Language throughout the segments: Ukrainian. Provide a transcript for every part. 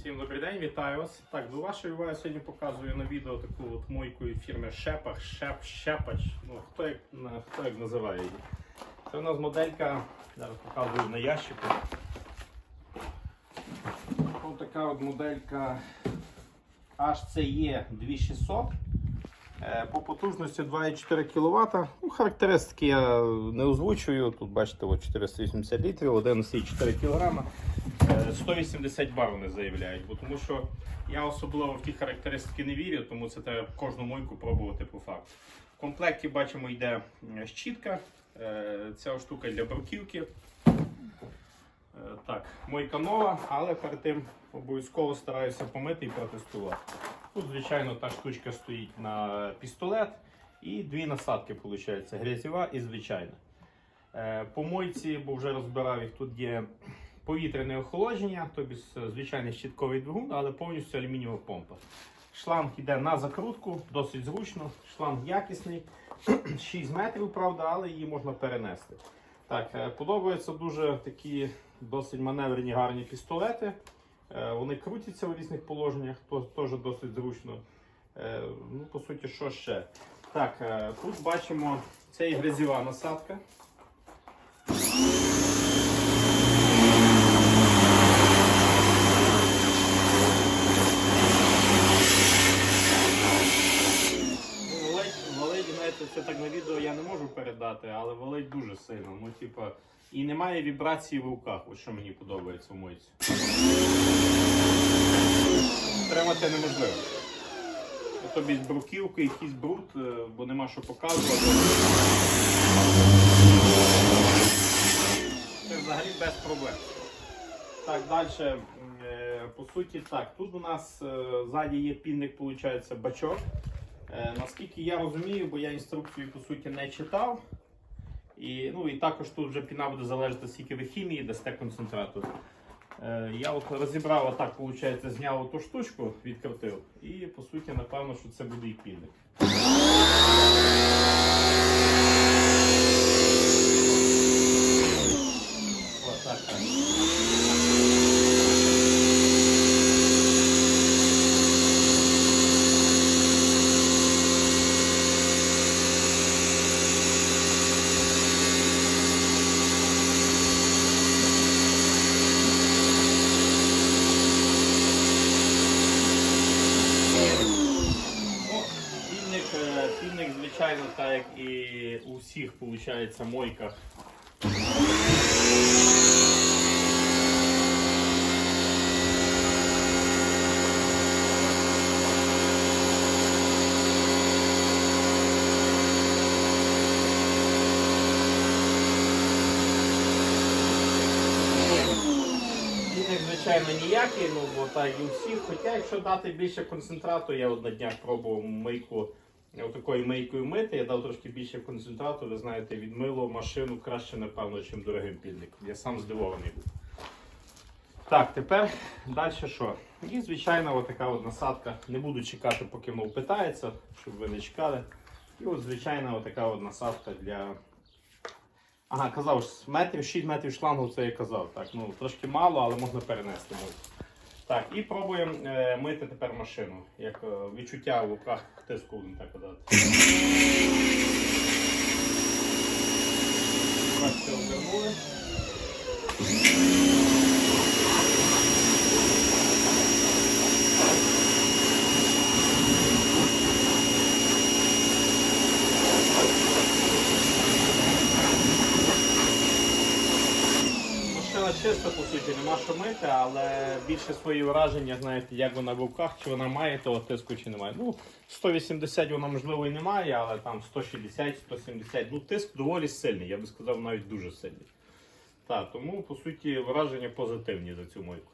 Всім добрий день, вітаю вас. Так, до вашої уваги сьогодні показую на відео таку от мойку фірми Шепах, Шеп, Щепач. Ну, хто як, хто як називає її. Це у нас моделька, зараз показую на ящику. Ось така от моделька HCE 2600. Е, По потужності 2,4 кВт. Ну, характеристики я не озвучую. Тут бачите, от 480 літрів, 11,4 кг. Е, 180 бар вони заявляють, бо тому що я особливо в ті характеристики не вірю, тому це треба кожну мойку пробувати по факту. В комплекті бачимо йде е, щітка, е, ця штука для бруківки. Е, Так, мойка нова, але перед тим обов'язково стараюся помити і протестувати. Тут, звичайно, та штучка стоїть на пістолет і дві насадки, виходить, грязєва і звичайна. По мойці, бо вже розбирав їх, тут є повітряне охолодження, тобто звичайний щітковий двигун, але повністю алюмінієва помпа. Шланг йде на закрутку, досить зручно. Шланг якісний, 6 метрів, правда, але її можна перенести. Так, е, подобаються дуже такі досить маневрені гарні пістолети. Е, Вони крутяться у різних положеннях, теж досить зручно. Е, Ну, по суті, що ще? Так, тут бачимо, це і грязєва насадка. Ну, Валить, валить, знаєте, це так на відео я не можу але валить дуже сильно. Ну, типа, і немає вібрації в руках, от що мені подобається в мойці. Тримати неможливо. Тобі з бруківки, якийсь бруд, е, бо нема що показувати. Це взагалі без проблем. Так, далі, по суті, так, тут у нас е, ззаді є пінник, виходить, бачок. Е, Наскільки я розумію, бо я інструкцію по суті не читав. І, ну, і також тут вже піна буде залежати, скільки ви хімії дасте концентрату. Е, Я от розібрав отак, виходить, зняв ту штучку, відкрутив. І по суті, напевно, що це буде і пінник. О, так, так. Ну, Пільник, е, звичайно, так як і у всіх, виходить, мойках. Звичайно, ніякий, ну бо так і у всіх. Хоча, якщо дати більше концентрату, я от на днях пробував мийку. Отакою мийкою мити, я дав трошки більше концентрату, ви знаєте, відмило машину краще, напевно, ніж дорогим пільником. Я сам здивований був. Так, тепер далі що? І, звичайно, отака от насадка. Не буду чекати, поки воно впитається, щоб ви не чекали. І от, звичайно, отака от насадка для. Ага, казав, метрів 6 метрів шлангу, це я казав. Так, ну трошки мало, але можна перенести. можна. Так, і пробуємо е, мити тепер машину. Як е, відчуття в руках тиску, будемо так казати. Бачите, обернули. Чиста, по суті, нема що мити, але більше свої враження, знаєте, як вона в руках, чи вона має того тиску, чи немає. Ну, 180 вона можливо і не має, але там 160, 170. Ну, тиск доволі сильний, я би сказав, навіть дуже сильний. Так, тому, по суті, враження позитивні за цю мойку.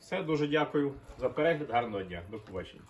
Все, дуже дякую за перегляд, гарного дня, до побачення.